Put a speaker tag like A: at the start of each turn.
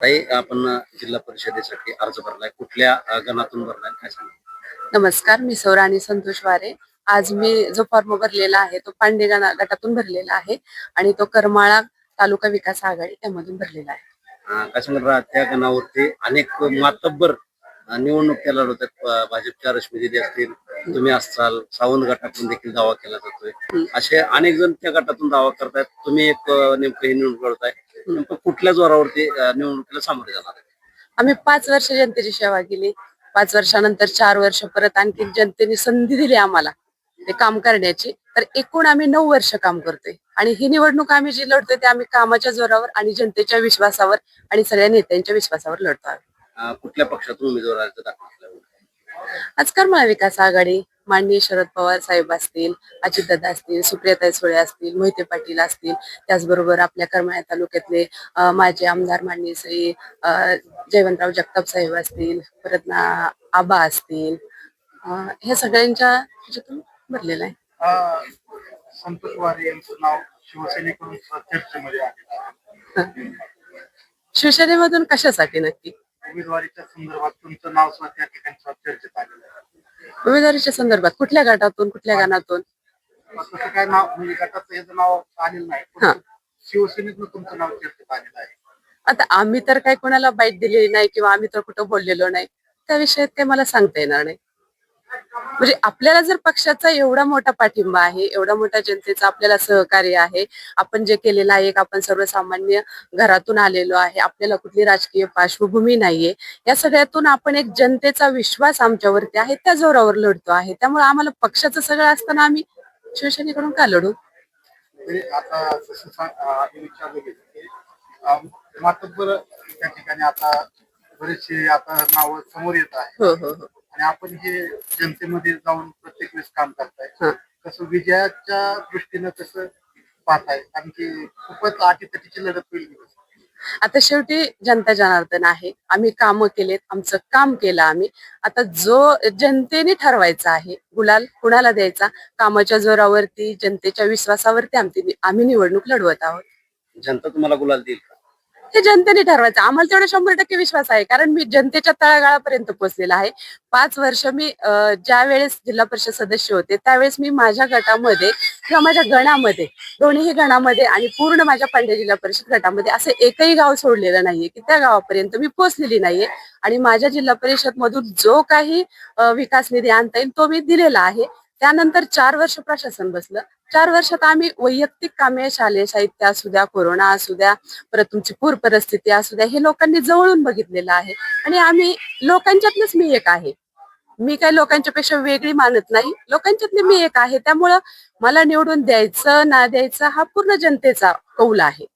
A: ताई आपण जिल्हा परिषदेसाठी अर्ज भरलाय. कुठल्या गणातून भरलाय? काय सांगा?
B: नमस्कार मी सौराणी संतोष वारे. आज मी जो फॉर्म भरलेला आहे तो पांडे गटातून भरलेला आहे आणि तो करमाळा तालुका विकास आघाडी त्यामधून भरलेला आहे.
A: काय सांगा त्या गणावरती अनेक मातब्बर अ, निवडणुक्या लढवतात अ, भाजपच्या रश्मी दिदी असतील तुम्ही असाल सावंत गटातून देखील दावा केला जातोय. असे अनेक जण त्या गटातून दावा करतायत. तुम्ही एक नेमकं ही निवडणूक लढताय नेमकं कुठल्या जोरावरती अ, निवडणुकीला सामोरे जाणार आहे?
B: आम्ही पाच वर्ष जनतेची सेवा केली पाच वर्षानंतर चार वर्ष परत आणखी जनतेने संधी दिली आम्हाला ते काम करण्याची तर एकूण आम्ही नऊ वर्ष काम करतोय आणि ही निवडणूक आम्ही जी लढतोय ते आम्ही कामाच्या जोरावर आणि जनतेच्या विश्वासावर आणि सगळ्या नेत्यांच्या विश्वासावर लढतो आहोत.
A: अ, कुठल्या पक्षातून उमेदवार अर्ज दाखल केला?
B: आज करमाळा विकास आघाडी माननीय शरद पवार साहेब असतील अजितदादा असतील सुप्रियाताई सुळे असतील मोहिते पाटील असतील त्याचबरोबर आपल्या करमाळा तालुक्यातले माजी आमदार माननीय श्री जयवंतराव जगताप साहेब असतील परत ना आबा असतील अ, हे सगळ्यांच्या ह्याच्यातून भरलेलं आहे.
C: अ, संतोष वारे यांचं नाव शिवसेनेकडून चर्चेमध्ये आहे.
B: शिवसेनेमधून कशासाठी नक्की?
C: उमेदवारीच्या संदर्भात तुमचं नाव सुद्धा त्या ठिकाणी चर्चेत आलेलं आहे.
B: उमेदवारीच्या संदर्भात कुठल्या गटातून कुठल्या गाणातून
C: तसं काय नाव म्हणजे गटाचं याचं नाव आलेलं नाही.
B: हा.
C: पण शिवसेनेतून तुमचं नाव चर्चेत आलेलं आहे.
B: आता आम्ही तर काही कोणाला बाईट दिलेली नाही किंवा आम्ही तर कुठं बोललेलो नाही त्या विषयात काही मला सांगता येणार नाही. म्हणजे आपल्याला जर पक्षाचा एवढा मोठा पाठिंबा आहे एवढा मोठा जनतेचा आपल्याला सहकार्य आहे आपण जे केलेलं आहे एक आपण सर्वसामान्य घरातून आलेलो आहे आपल्याला कुठली राजकीय पार्श्वभूमी नाहीये या सगळ्यातून आपण एक जनतेचा विश्वास आमच्यावरती आहे त्या जोरावर लढतो आहे. त्यामुळे आम्हाला पक्षाचं सगळं असताना आम्ही शिवसेनेकडून का लढू?
C: मातब्बर त्या ठिकाणी आता बरेचसे आता नाव समोर येत आहे
B: हो हो हो.
C: आणि आपण हे जनतेमध्ये जाऊन प्रत्येक वेळेस काम
B: हा.
C: करताय कसं विजयाच्या दृष्टीनं कसं पाहताय. कारण की खूपच अटीतटीची लढत होईल?
B: आता शेवटी जनता जनार्दन आहे. आम्ही काम केलेत. आमचं काम केलं आम्ही. आता जो जनतेने ठरवायचा आहे गुलाल कुणाला द्यायचा? कामाच्या जोरावरती जनतेच्या विश्वासावरती आमची आम्ही निवडणूक लढवत आहोत.
A: जनता तुम्हाला गुलाल देईल का?
B: हे जनतेने ठरवायचं. आम्हाला तेवढा शंभर टक्के विश्वास आहे. कारण मी जनतेच्या तळागाळापर्यंत पोहोचलेला आहे. पाच वर्ष मी ज्या वेळेस जिल्हा परिषद सदस्य होते त्यावेळेस मी माझ्या गटामध्ये किंवा माझ्या गणामध्ये दोन्ही गणामध्ये आणि पूर्ण माझ्या पांड्या जिल्हा परिषद गटामध्ये असं एकही गाव सोडलेलं नाहीये की त्या गावापर्यंत मी पोहोचलेली नाहीये. आणि माझ्या जिल्हा परिषद मधून जो काही विकास निधी आणता येईल तो मी दिलेला आहे. त्यानंतर चार वर्ष प्रशासन बसलं. चार वर्षात आम्ही वैयक्तिक कामे शालेय साहित्य असू द्या कोरोना असू द्या परत तुमची पूर परिस्थिती असू द्या हे लोकांनी जवळून बघितलेलं आहे. आणि आम्ही लोकांच्यातलंच मी एक आहे. मी काही लोकांच्या पेक्षा वेगळी मानत नाही. लोकांच्यातनं मी एक आहे. त्यामुळं मला निवडून द्यायचं ना द्यायचं हा पूर्ण जनतेचा कौल आहे.